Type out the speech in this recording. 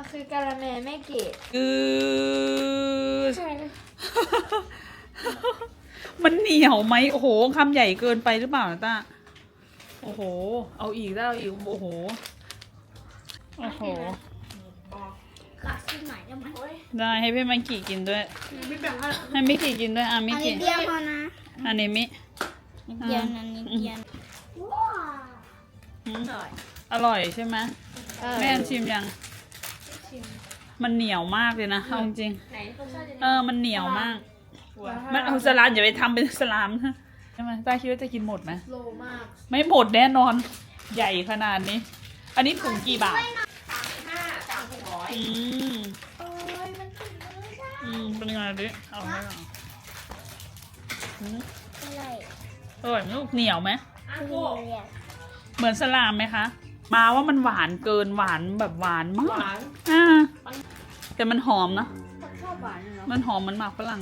มันคือกะละแมแม่เกดอือ ใช่ มันเหนียวไหมโอ้โหคำใหญ่เกินไปหรือเปล่านะต้าโอ้โห เอาอีกได้เอาอีกโอ้โหโอ้โหกัดขึ้นหน่อยได้ไหมได้ให้พี่มันกี่กินด้วย ไม่แบ่งให้ให้มิกี่กินด้วยอะมิอันกี่นี้เดียวพอนะอันนี้มินิดเดียวนะนิดเดียวว้าอืมอร่อยใช่ไหมแม่อันชิมยัง มันเหนียวมากเลยนะเอาจริงไหนรสชาติจะๆเออ มันเหนียวมาก มันเอาสลามอย่าไปทำเป็นสลามนะใช่ไหมต้าคิดว่าจะกินหมดไหมโลมากไม่หมดแน่นอน ใหญ่ขนาดนี้ อันนี้ถุงกี่บาทห้าสามหกร้อยอืมโอ้ยมันถึงมือได้อืมเป็นไงดิเอาให้ก่อนอืมอะไรอร่อยไหมลูกเหนียวไหมอะทุโก้เรียนเหมือนสลามไหมคะ มาว่ามันหวานเกินหวานแบบหวานมาหกวานอ่าแต่มันหอมนะ ชอบหวานเนาะ มันหอมเหมันหมากฝรั่ง